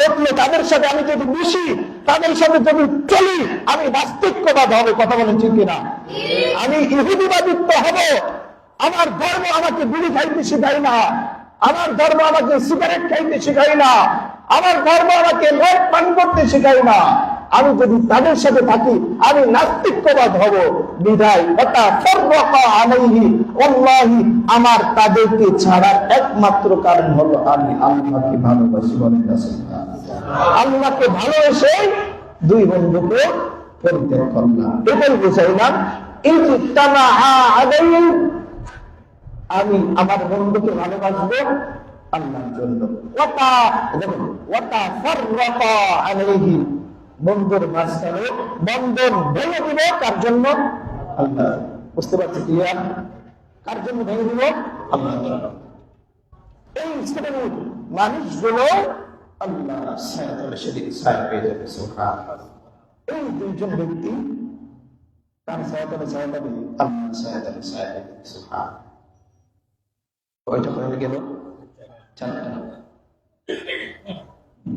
দেখলে তাদের সাথে আমি যদি মিশি, তাদের সাথে যদি চলি, আমি নাস্তিক্যবাদ হবে কথা বলেন ঠিক কিনা? আমি ইহুদিবাদিত্ব হব। আমার ধর্ম আমাকে বিড়ি খাইতে শিখাই না। আমার ধর্ম আমাকে সিগারেট খাইতে শিখাই না। আমার ধর্ম আমাকে মদ পান করতে শেখাই না। আমি যদি তাদের সাথে থাকি, আমি নাস্তিক্যবাদ হব। বিধায় ওটা আমার তাদেরকে ছাড়ার একমাত্র কারণ হলো আমি আল্লাহকে ভালোবাসি বলেন আল্লাহকে ভালোবেসে দুই বন্ধুকে পরিত্যাগ করলাম। এটাই বুঝাইলাম কিন্তু তানা আলাইহি, আমি আমার বন্ধুকে ভালোবাসবো আল্লাহর জন্য। ওয়াতা ফাররাকা আলাইহি। বন্ধুর মাঝখানে বন্ধন ভেঙে দিব কার জন্য? আল্লাহ। বুঝতে পারছি ক্লিয়ার কার জন্য ভেঙে দিব? আল্লাহর জন্য এই শ্রেণির মানুষগুলো আল্লাহ সায়াতলে সেদিন সায়া পেয়ে যাবে এই দুইজন ব্যক্তি তার সায়াতলে সায়া পাবে আল্লাহ সায়াতলে সায়া পাবে সুবহানাল্লাহ। হয়ে গেল? চারটা।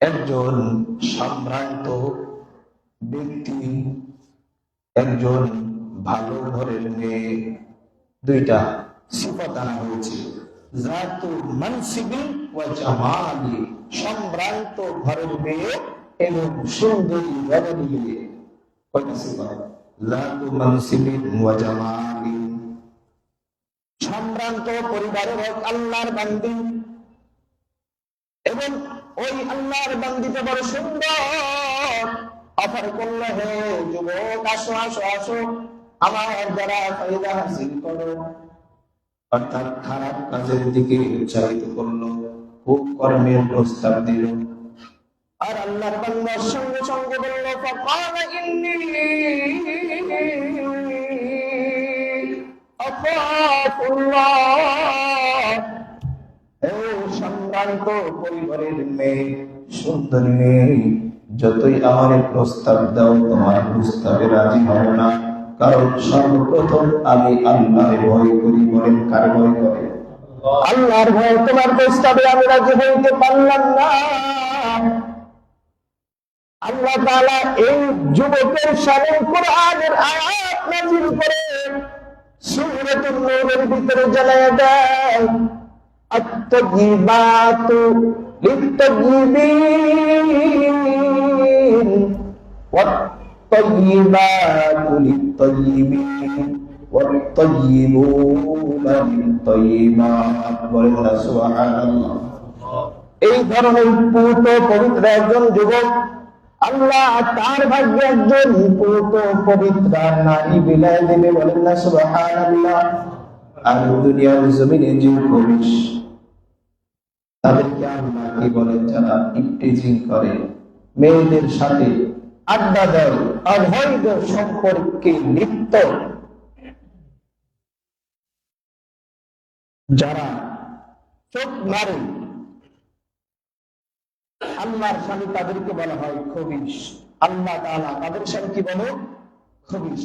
একজন সম্ভ্রান্ত ব্যক্তি, একজন ভালো ঘরের মেয়ে, দুইটা সিফাত আনা হয়েছে। জাতু মানসিবি জামালি, সম্ভ্রান্ত ঘরের মেয়ে এবং সুন্দরী রমণী মেয়ে কয়টা সিফাত জাতু মানসিবি জামালি। সম্ভ্রান্ত পরিবারের এক আল্লাহর বান্দি। এবং ওই আল্লাহর বান্দিটা বড় সুন্দর। অফার করল, হে যুবক, আসো আসো আসো। আমার দ্বারা ফায়দা হাসিল করো। অর্থাৎ খারাপ কাজের দিকে উৎসাহিত করল, খুব কর্মের প্রস্তাব দিল। আর আল্লাহর বান্দার সঙ্গে সঙ্গে বলল ফাকাল ইন্নী সম্ভ্রান্ত পরিবারের মেয়ে, সুন্দরী মেয়ে। যতই আমার প্রস্তাব দাও, তোমার প্রস্তাবে রাজি হব না। কারণ সর্বপ্রথম আমি আল্লাহর ভয় করি বলেন কার ভয় করে? আল্লাহর ভয়, তোমার প্রস্তাবে আমি রাজি হইতে পারলাম না। আল্লাহ তাআলা এই যুবকের সামনে কোরআনের আয়াত নাযিল করে সূরাতুন নূরের ভিতরে জানায় দেয়। আত-তাইয়িবাতু লিত-তাইয়িবিন ওয়াত-তাইয়িবাতু লিত-তাইয়িবিন ওয়াত-তাইয়িবুনা লিত-তাইয়িবাত বলেন না সুবহানাল্লাহ এই ধরনের পূত পবিত্র একজন যুবক আল্লাহ তার ভাগ্যে একজন পূত পবিত্র নারী বিলায় দেবে বলেন না সুবহানাল্লাহ। আর দুনিয়ার জমিনে যে পুরুষ তাদেরকে আল্লাহ কি বলেন যারা ইফটিজিং করে? মেয়েদের সাথে আড্ডা দেয়, অবৈধ সম্পর্কে লিপ্ত। যারা চোখ মারে, আল্লাহর স্বামী তাদেরকে বলা হয় খবিস আল্লাহ তাআলা তাদের স্বামী কি বলে? খবিস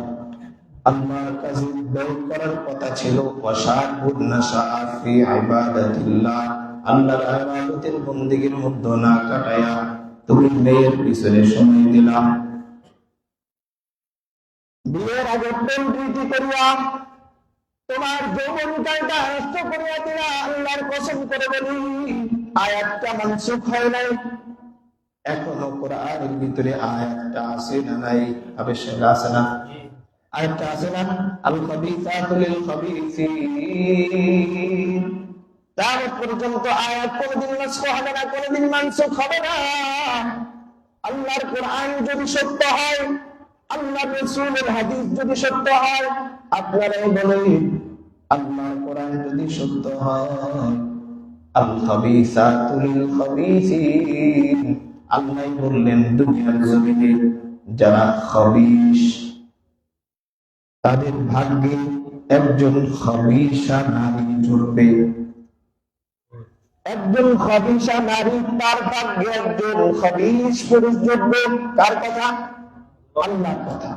আল্লাহর কাছে করার কথা ছিল ইবাদাতিল্লাহ আল্লাহর ইবাদতের মধ্যে না কাটায়া তুমি মেয়ের পিছনে সময় বিয়ের আগে প্রীতি করিয়া, তোমার করিয়া দিলা আল্লাহর কসম করে বলি, আয়াতটা মানসুখ হয় নাই। এখনও কোরআনের ভিতরে আয়াতটা আছে না নাই? আবেশ আছে না? আয়াতটা আছে না? আল খাবিসাতু লিল খাবিসিন তার পর্যন্ত আয়াত কোনদিন নষ্ট হবে না, কোনদিন মানসুখ হবে না। আল্লাহর কোরআন যদি সত্য হয় আল্লাহ রসুলের হাদিস যদি সত্য হয়, আপনারাই বলেন, আল্লাহর কোরআন যদি সত্য হয় আল খাবিসাতু লিল খাবিসিন আল্লাহ বললেন, দুনিয়ার জমিনে যারা তাদের ভাগ্যে একজন খবিশা নারী জুড়বে একজন খবিশা নারী, তার ভাগ্যে একজন খবিশ পুরুষ জুড়বে কার কথা? আল্লাহর কথা।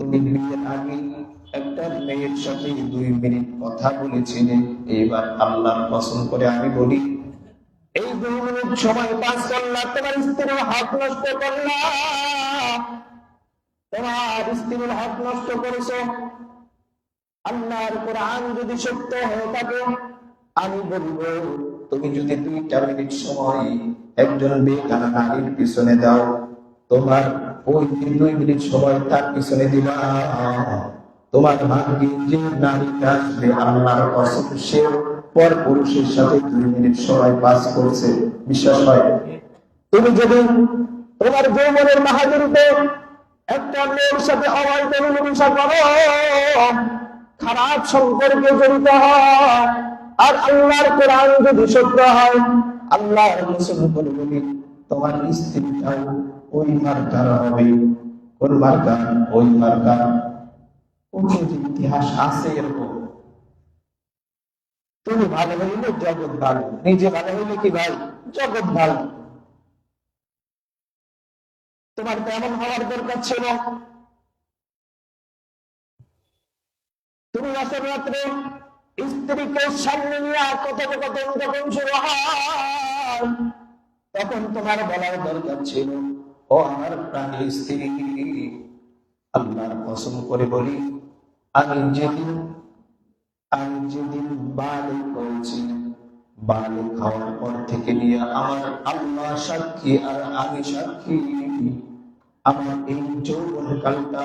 তুমি বিয়ের আগে একটা মেয়ের সাথে দুই মিনিট কথা বলেছিলে এইবার আল্লাহর পছন্দ করে আমি বলি, এই দুই মিনিট সময় তোমার হাত নষ্ট তোমার স্ত্রীর হাত নষ্ট করেছ। আল্লাহর কোরআন যদি সত্য হয়ে থাকে, আমি বলব, তুমি যদি মিনিট সময় একজন বেকানা নারীর পিছনে দাও, তোমার ওই দুই মিনিট সময় তার পিছনে দিবা। তোমার ভাগ্যে যে নারীটা আসবে, আল্লাহর কসম, সে পর পুরুষের সাথে দুই মিনিট সময় পাস করছে। বিশ্বাস হয়? তুমি যদি তোমার যৌবনের মাহাজুরিতে একটা মেয়ের সাথে অবৈধ মিলামেশা করো খারাপ সম্পর্কে জড়িত হয়। আর আল্লাহর কোরআন যদি সত্য হয় আল্লাহর রসুল বলে তোমার স্ত্রীটাও ওই মার্কার হবে। কোন মার্কা? ওই মার্কা। উচিত ইতিহাস আছে এরকম। তুমি ভালো হইলে জগৎ ভালো, নিজে ভালো হইলে কি ভাই? জগৎ ভালো। তোমার তেমন হওয়ার দরকার ছিল। তুমি আসর রাত্রে স্ত্রীকে সামনে নিয়ে কথোপকথন যখন শুরু হয়, তখন তোমার বলার দরকার ছিল, ও আমার প্রাণী স্ত্রী, আল্লাহর কসম করে বলি, আমি যেদিন আমি যেদিন বালে করেছি বালে খাওয়ার পর থেকে নিয়ে আমার আল্লাহ সাক্ষী আর আমি সাক্ষী আমার এই যৌবন কালটা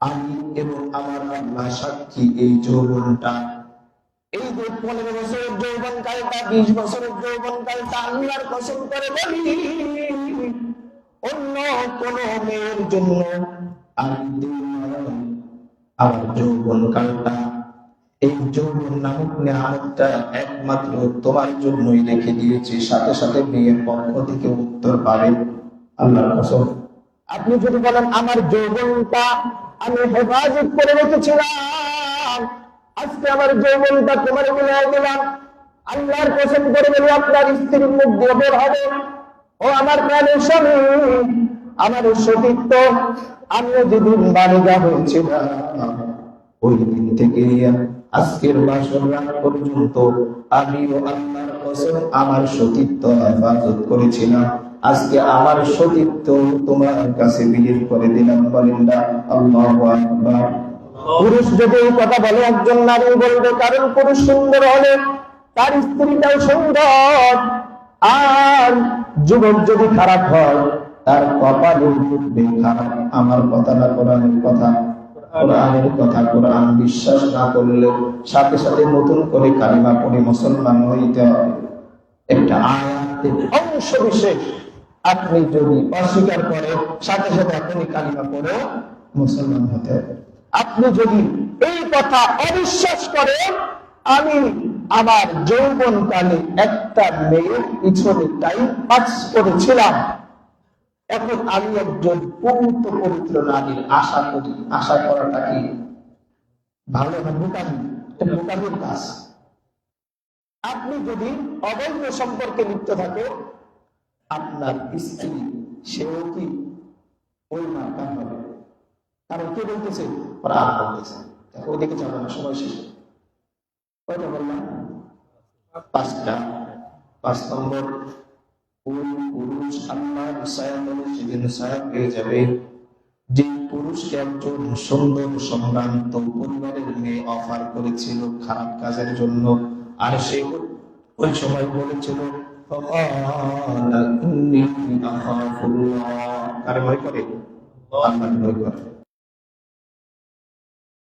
আমি এবং আমার আল্লাহ সাক্ষী এই যৌবনটা এই পনেরো যৌবন কালটা, বিশ বছরের যৌবন কালটা আল্লাহর কসম করে বলি, অন্য কোন মেয়ের জন্য আমি। আমার যৌবন কালটা এই যৌবন নামক নিয়ামতটা একমাত্র তোমার জন্যই রেখে দিয়েছি। সাথে সাথে মেয়ের পক্ষ থেকে উত্তর পাবে আল্লাহর কসম। আপনি যদি বলেন, আমার যৌবনটা আমি হেফাজত করে রেখেছিলাম, আজকে আমার যৌবনটা তোমার মিলাই দিলাম, আল্লাহর কসম করে বলি, আপনার স্ত্রীর মুখ দিয়ে বের হবে। ও আমার প্রাণের স্বামী, আমার সতীত্ব, আমিও যেদিন বালিকা হয়েছিলাম, ওই দিন থেকে আজকের বাসর রাত পর্যন্ত আমিও আল্লাহর কসম আমার সতীত্ব হেফাজত করেছিলাম। আজকে আমার সতীত্ব তোমার কাছে বিলীন করে দিলাম বলেন না, আল্লাহু আকবার। পুরুষ যদি এই কথা বলে, একজন নারী বলবে, কারণ পুরুষ সুন্দর হলে তার স্ত্রীটাও সুন্দর। আর যুবক যদি খারাপ হয়, তার কপালে খারাপ। আমার কথা না কোরআনের কথা। কোরআনের কথা কোরআন বিশ্বাস না করলে সাথে সাথে নতুন করে কালিমা পড়ে মুসলমান হইতে হবে। একটা আয়াতের অংশ বিশেষ আপনি যদি অস্বীকার করেন, সাথে সাথে আপনি কালিমা পড়ে মুসলমান হতে হবে। আপনি যদি এই কথা অবিশ্বাস করেন, আমি আমার যৌবন কালে একটা মেয়ের পিছনে টাইম পাস করেছিলাম। এখন আমি একজন পবিত্র পবিত্র নারীর আশা করি, আশা করাটা কি? ভালো বোকামি? কাজ। আপনি যদি অবৈধ সম্পর্কে লিপ্ত থাকে, আপনার স্ত্রী, সেও কি ওই মার্কা হবে? কারণ কে বলতেছে? প্রাণ বলতেছে। দেখো ওইদিকে যাব না সময় শেষ। কয়টা বললাম? পাঁচটা। পাঁচ নম্বর। পুরুষ আল্লাহর সেদিন ছায়া পেয়ে যাবে। যে পুরুষকে একজন সুন্দর সম্ভ্রান্ত পরিবারের মেয়ে অফার করেছিল খারাপ কাজের জন্য, আর সে ওই সময় বলেছিল কার ভয় করে? আল্লাহ ভয় করে।